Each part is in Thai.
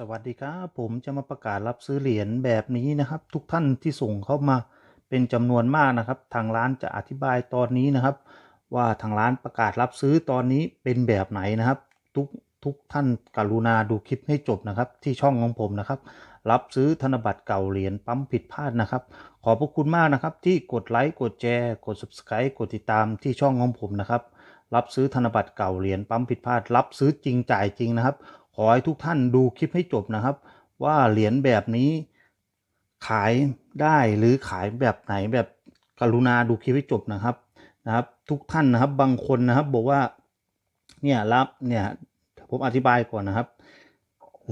สวัสดีครับ ผมจะมาประกาศรับซื้อเหรียญแบบนี้นะครับ ทุกท่านที่ส่งเข้ามาเป็นจำนวนมากนะครับ ทางร้านจะอธิบายตอนนี้นะครับ ว่าทางร้านประกาศรับซื้อตอนนี้เป็นแบบไหนนะครับ ทุกทุกท่านกรุณาดูคลิปให้จบนะครับ ที่ช่องของผมนะครับ รับซื้อธนบัตรเก่าเหรียญปั๊มผิดพลาดนะครับ ขอบพระคุณมากนะครับ ที่กดไลค์กดแชร์กด subscribe กดติดตามที่ช่องของผมนะครับ รับซื้อธนบัตรเก่าเหรียญปั๊มผิดพลาด รับซื้อจริงจ่ายจริงนะครับ ขอให้ทุกท่านดูคลิปให้จบนะครับ ว่าเหรียญแบบนี้ขายได้หรือขายแบบไหนแบบกรุณาดูคลิปให้จบนะครับนะครับ ทุกท่านนะครับบางคนนะครับบอกว่าเนี่ยรับเนี่ยผมอธิบายก่อนนะครับ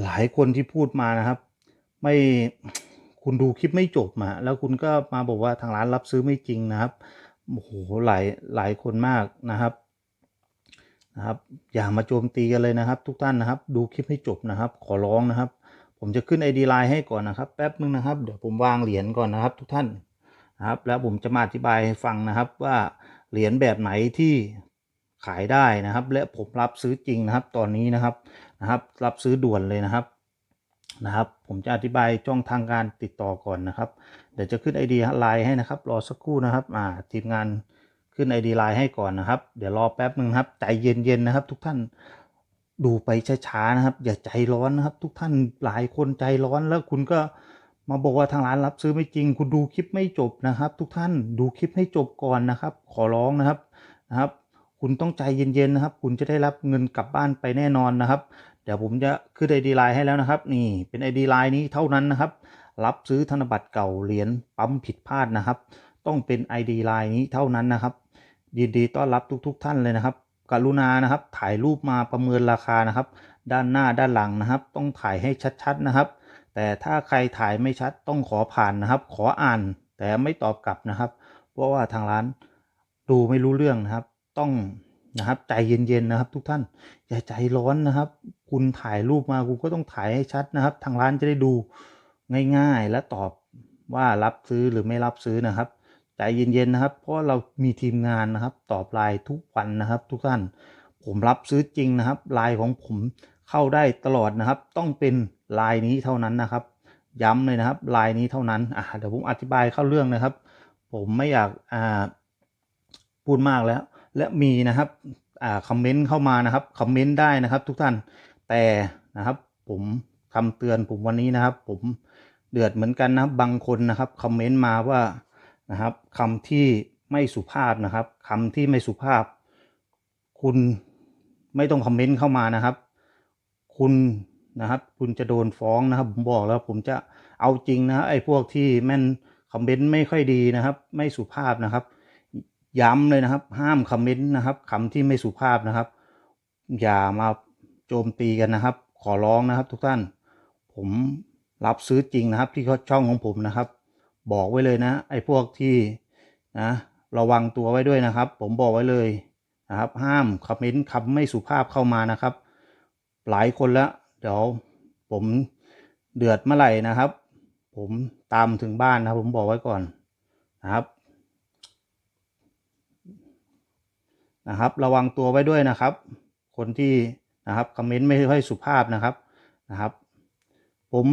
หลายคนที่พูดมานะครับ ไม่คุณดูคลิปไม่จบมาแล้วคุณก็มาบอกว่าทางร้านรับซื้อไม่จริงนะครับโอ้โหหลายหลายคนมากนะครับ นะครับ อย่ามาโจมตีกันเลยนะครับ ทุกท่านนะครับ ดูคลิปให้จบนะครับ ขอร้องนะครับ ผมจะขึ้น ID ไลน์ให้ก่อนนะครับ แป๊บนึงนะครับ เดี๋ยวผมวางเหรียญก่อนนะครับ ทุกท่านนะครับ แล้วผมจะมาอธิบายให้ฟังนะครับว่าเหรียญแบบไหนที่ขายได้นะครับ และผมรับซื้อจริงนะครับ ตอนนี้นะครับนะครับ รับซื้อด่วนเลยนะครับนะครับ ผมจะอธิบายช่องทางการติดต่อก่อนนะครับ เดี๋ยวจะขึ้น ID ไลน์ให้นะครับ รอสักครู่นะครับอ่าทีมงาน ขึ้น ID ไลน์ให้ก่อนนะครับ เดี๋ยวรอแป๊บหนึ่งครับ ใจเย็นๆนะครับทุกท่านดูไปช้าๆนะครับ อย่าใจร้อนนะครับ ทุกท่านหลายคนใจร้อนแล้วคุณก็มาบอกว่าทางร้านรับซื้อไม่จริง คุณดูคลิปไม่จบนะครับ ทุกท่านดูคลิปให้จบก่อนนะครับ ขอร้องนะครับนะครับ คุณต้องใจเย็นๆนะครับ คุณจะได้รับเงินกลับบ้านไปแน่นอนนะครับ เดี๋ยวผมจะขึ้น ID ไลน์ให้แล้วนะครับ นี่เป็น ID ไลน์นี้เท่านั้นนะครับ รับซื้อธนบัตรเก่าเหรียญปั๊มผิดพลาดนะครับ ต้องเป็น ID ไลน์นี้เท่านั้นนะครับ ยินดีต้อนรับทุกๆทท่านเลยนะครับ กรุณานะครับ ถ่ายรูปมาประเมินราคานะครับ ด้านหน้าด้านหลังนะครับ ต้องถ่ายให้ชัดๆนะครับ แต่ถ้าใครถ่ายไม่ชัดต้องขอผ่านนะครับ ขออ่านแต่ไม่ตอบกลับนะครับ เพราะว่าทางร้านดูไม่รู้เรื่องนะครับ ต้องนะครับใจเย็นๆนะครับ ทุกท่านอย่าใจร้อนนะครับ คุณถ่ายรูปมาคุณก็ต้องถ่ายให้ชัดนะครับ ทางร้านจะได้ดูง่ายๆ และตอบว่ารับซื้อหรือไม่รับซื้อนะครับ ใจเย็นๆนะครับ เพราะเรามีทีมงานนะครับ ตอบไลน์ทุกวันนะครับ ทุกท่านผมรับซื้อจริงนะครับไลน์ของผมเข้าได้ตลอดนะครับ ต้องเป็นไลน์นี้เท่านั้นนะครับ ย้ำเลยนะครับไลน์นี้เท่านั้นอ่าเดี๋ยวผมอธิบายเข้าเรื่องนะครับ ผมไม่อยากอ่าพูดมากแล้ว และมีนะครับอ่าคอมเมนต์เข้ามานะครับคอมเมนต์ได้นะครับ ทุกท่านแต่นะครับ ผมคำเตือนผมวันนี้นะครับ ผมเดือดเหมือนกันนะบบางคนนะครับคอมเมนต์มาว่า นะครับคำที่ไม่สุภาพนะครับคำที่ไม่สุภาพ คุณไม่ต้องคอมเมนต์เข้ามานะครับ คุณนะครับ คุณจะโดนฟ้องนะครับ ผมบอกแล้วผมจะเอาจริงนะไอ้พวกที่แม่นคอมเมนต์ไม่ค่อยดีนะครับ ไม่สุภาพนะครับ ย้ำเลยนะครับ ห้ามคอมเมนต์นะครับคำที่ไม่สุภาพนะครับ อย่ามาโจมตีกันนะครับ ขอร้องนะครับ ทุกท่าน ผมรับซื้อจริงนะครับ ที่ช่องของผมนะครับ บอกไว้เลยนะ ไอ้พวกที่นะระวังตัวไว้ด้วยนะครับ ผมบอกไว้เลยนะครับ ห้ามคอมเมนต์คำไม่สุภาพเข้ามานะครับ หลายคนแล้ว เดี๋ยวผมเดือดเมื่อไหร่นะครับ ผมตามถึงบ้านนะผมบอกไว้ก่อนนะครับนะครับ ระวังตัวไว้ด้วยนะครับ คนที่นะครับคอมเมนต์ไม่ค่อยสุภาพนะครับนะครับ ผม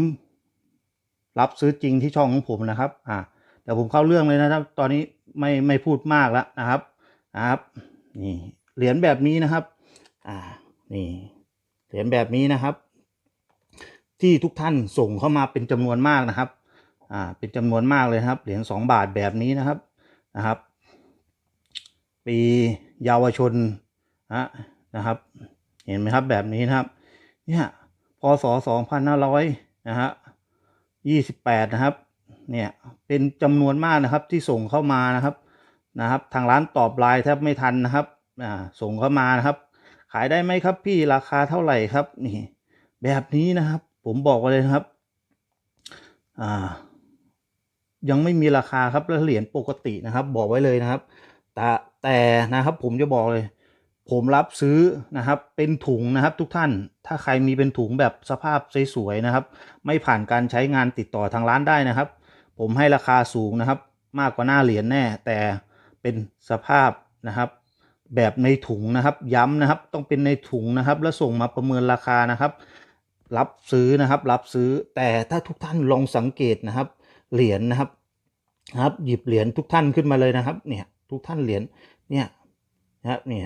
รับซื้อจริงที่ช่องของผมนะครับอ่าเดี๋ยวผมเข้าเรื่องเลยนะครับ ตอนนี้ไม่ไม่พูดมากแล้วนะครับนะครับนี่เหรียญแบบนี้นะครับอ่านี่เหรียญแบบนี้นะครับ ที่ทุกท่านส่งเข้ามาเป็นจำนวนมากนะครับอ่าเป็นจำนวนมากเลยครับเหรียญสองบาทแบบนี้นะครับนะครับ ปีเยาวชนนะนะครับ เห็นไหมครับแบบนี้นะครับเนี่ยพศสองพันห้าร้อยนะฮะ ยี่สิบแปดนะครับ เนี่ย เป็นจำนวนมากนะครับที่ส่งเข้ามานะครับ นะครับ ทางร้านตอบไลน์แทบไม่ทันนะครับ อ่า ส่งเข้ามานะครับ ขายได้ไหมครับพี่ราคาเท่าไหร่ครับ นี่ แบบนี้นะครับ ผมบอกไว้เลยครับ อ่า ยังไม่มีราคาครับแล้วเหรียญปกตินะครับ บอกไว้เลยนะครับ แต่แต่นะครับผมจะบอกเลย ผมรับซื้อนะครับเป็นถุงนะครับทุกท่านถ้าใครมีเป็นถุงแบบสภาพสวยๆนะครับ ไม่ผ่านการใช้งานติดต่อทางร้านได้นะครับ ผมให้ราคาสูงนะครับ มากกว่าหน้าเหรียญแน่ แต่เป็นสภาพนะครับ แบบในถุงนะครับ ย้ำนะครับต้องเป็นในถุงนะครับ แล้วส่งมาประเมินราคานะครับ รับซื้อนะครับ รับซื้อแต่ถ้าทุกท่านลองสังเกตนะครับ เหรียญนะครับครับ หยิบเหรียญทุกท่านขึ้นมาเลยนะครับ เนี่ยทุกท่านเหรียญเนี่ยนะครับเนี่ย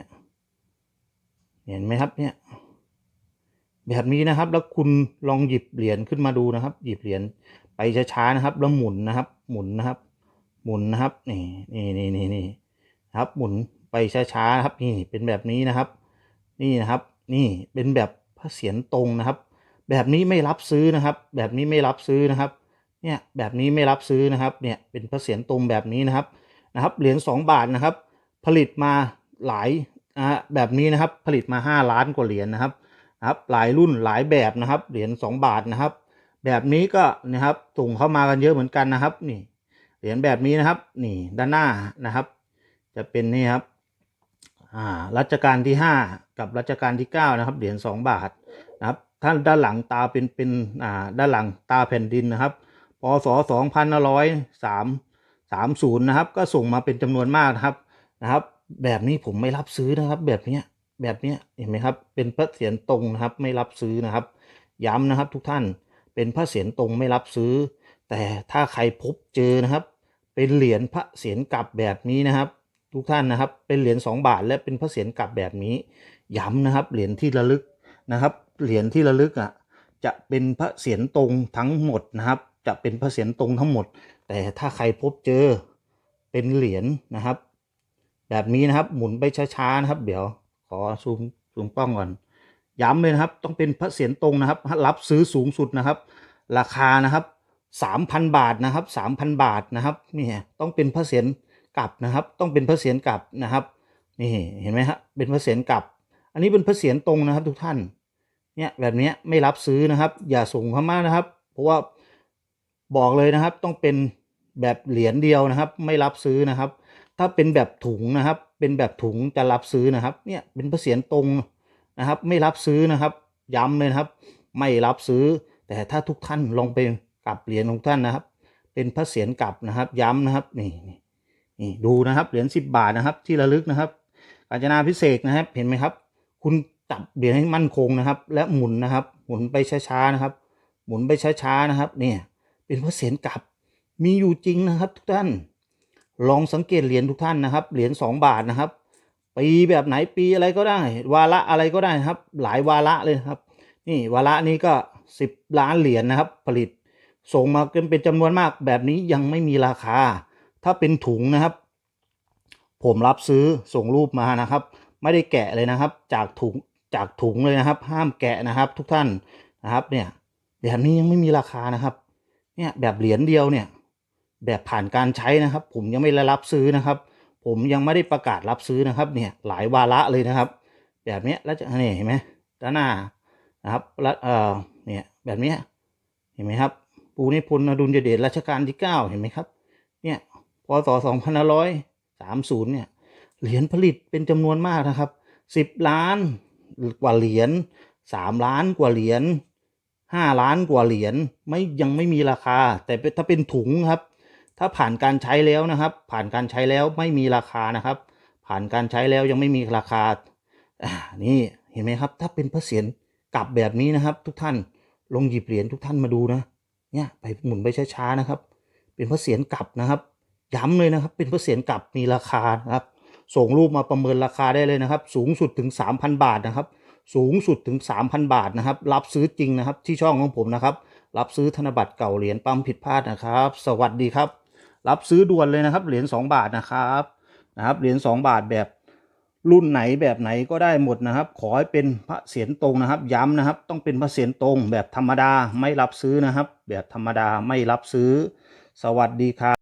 เห็นไหมครับเนี่ยแบบนี้นะครับ แล้วคุณลองหยิบเหรียญขึ้นมาดูนะครับ หยิบเหรียญไปช้าๆนะครับ แล้วหมุนนะครับ หมุนนะครับ หมุนนะครับนี่นี่นี่นี่นี่ครับ หมุนไปช้าๆนะครับนี่เป็นแบบนี้นะครับ นี่นะครับ นี่เป็นแบบพระเศียรตรงนะครับ แบบนี้ไม่รับซื้อนะครับ แบบนี้ไม่รับซื้อนะครับ เนี่ยแบบนี้ไม่รับซื้อนะครับ เนี่ยเป็นพระเศียรตรงแบบนี้นะครับนะครับ เหรียญ2บาทนะครับ ผลิตมาหลาย นะฮะแบบนี้นะครับผลิตมา 5 ล้านกว่าเหรียญนะครับนะครับ หลายรุ่นหลายแบบนะครับ เหรียญ2บาทนะครับ แบบนี้ก็นะครับส่งเข้ามากันเยอะเหมือนกันนะครับ นี่ เหรียญแบบนี้นะครับ นี่ด้านหน้านะครับ จะเป็นนี่ครับอ่ารัชกาลที่ 5 กับรัชกาลที่ 9 นะครับ เหรียญ2บาทนะครับท่านด้านหลังตาเป็นเป็นอ่าด้านหลังตาแผ่นดินนะครับพศ2530 นะครับ ก็ส่งมาเป็นจำนวนมากนะครับนะครับ แบบนี้ผมไม่รับซื้อนะครับ แบบเนี้ยแบบเนี้ยเห็นไหมครับ เป็นพระเศียรตรงนะครับ ไม่รับซื้อนะครับ ย้ำนะครับทุกท่านเป็นพระเศียรตรงไม่รับซื้อ แต่ถ้าใครพบเจอนะครับ เป็นเหรียญพระเศียรกลับแบบนี้นะครับ ทุกท่านนะครับ เป็นเหรียญ2บาท และเป็นพระเศียรกลับแบบนี้ย้ำนะครับเหรียญที่ระลึกนะครับเหรียญที่ระลึกอะจะเป็นพระเศียรตรงทั้งหมดนะครับ จะเป็นพระเศียรตรงทั้งหมด แต่ถ้าใครพบเจอเป็นเหรียญนะครับ แบบนี้นะครับ หมุนไปช้าๆนะครับ เดี๋ยวขอซูมซูมกล้องก่อน ย้ำเลยนะครับ ต้องเป็นพระเศียรตรงนะครับ รับซื้อสูงสุดนะครับ ราคานะครับสามพันบาทนะครับสามพันบาทนะครับนี่ต้องเป็นพระเศียรกลับนะครับ ต้องเป็นพระเศียรกลับนะครับนี่เห็นไหมฮะเป็นพระเศียรกลับ อันนี้เป็นพระเศียรตรงนะครับทุกท่านเนี่ยแบบนี้ไม่รับซื้อนะครับ อย่าส่งเข้ามานะครับ เพราะว่าบอกเลยนะครับต้องเป็นแบบเหรียญเดียวนะครับ ไม่รับซื้อนะครับ ถ้าเป็นแบบถุงนะครับ เป็นแบบถุงจะรับซื้อนะครับ เนี่ยเป็นพระเศียรตรงนะครับ ไม่รับซื้อนะครับ ย้ำเลยนะครับ ไม่รับซื้อ แต่ถ้าทุกท่านลองไปกลับเหรียญของท่านนะครับ เป็นพระเศียรกลับนะครับ ย้ำนะครับนี่นี่ดูนะครับเหรียญสิบบาทนะครับ ที่ระลึกนะครับ กาญจนาพิเศษนะครับ เห็นไหมครับ คุณจับเหรียญให้มั่นคงนะครับ และหมุนนะครับ หมุนไปช้าๆนะครับ หมุนไปช้าๆนะครับ เนี่ย เป็นพระเศียรกลับมีอยู่จริงนะครับ ทุกท่าน ลองสังเกตเหรียญทุกท่านนะครับ เหรียญสองบาทนะครับ ปีแบบไหนปีอะไรก็ได้ วาระอะไรก็ได้ครับ หลายวาระเลยครับ นี่วาระนี้ก็สิบล้านเหรียญนะครับ ผลิต ส่งมากเป็นจำนวนมากแบบนี้ยังไม่มีราคา ถ้าเป็นถุงนะครับ ผมรับซื้อส่งรูปมานะครับ ไม่ได้แกะเลยนะครับ จากถุงจากถุงเลยนะครับ ห้ามแกะนะครับ ทุกท่านนะครับ เนี่ยแบบนี้ยังไม่มีราคานะครับ เนี่ยแบบเหรียญเดียวเนี่ย แบบผ่านการใช้นะครับ ผมยังไม่ได้รับซื้อนะครับ ผมยังไม่ได้ประกาศรับซื้อนะครับ เนี่ยหลายวาระเลยนะครับ แบบนี้แล้วจะนี่เห็นไหมด้านหน้านะครับแล้วเออเนี่ยแบบนี้เห็นไหมครับปูนิพนธ์อดุลยเดชรัชกาลที่เก้าเห็นไหมครับ เนี่ยพศสองพันร้อยสามศูนย์เนี่ย เหรียญผลิตเป็นจำนวนมากนะครับสิบล้านกว่าเหรียญสามล้านกว่าเหรียญห้าล้านกว่าเหรียญ ไม่ยังไม่มีราคา แต่ถ้าเป็นถุงครับ ถ้าผ่านการใช้แล้วนะครับ ผ่านการใช้แล้วไม่มีราคานะครับ ผ่านการใช้แล้วยังไม่มีราคาอ่านี่เห็นไหมครับ ถ้าเป็นพระเศียรกลับแบบนี้นะครับ ทุกท่านลงหยิบเหรียญทุกท่านมาดูนะ เนี่ยไปหมุนไปช้าๆนะครับ เป็นพระเศียรกลับนะครับ ย้ำเลยนะครับ เป็นพระเศียรกลับมีราคานะครับ ส่งรูปมาประเมินราคาได้เลยนะครับ สูงสุดถึง 3,000 บาทนะครับสูงสุดถึง 3,000 บาทนะครับ รับซื้อจริงนะครับที่ช่องของผมนะครับ รับซื้อธนบัตรเก่าเหรียญปั๊มผิดพลาดนะครับ สวัสดีครับ รับซื้อด่วนเลยนะครับ เหรียญ2บาทนะครับนะครับเหรียญ2บาทแบบรุ่นไหนแบบไหนก็ได้หมดนะครับ ขอให้เป็นพระเศียรตรงนะครับ ย้ำนะครับ ต้องเป็นพระเศียรตรงแบบธรรมดาไม่รับซื้อนะครับ แบบธรรมดาไม่รับซื้อ สวัสดีครับ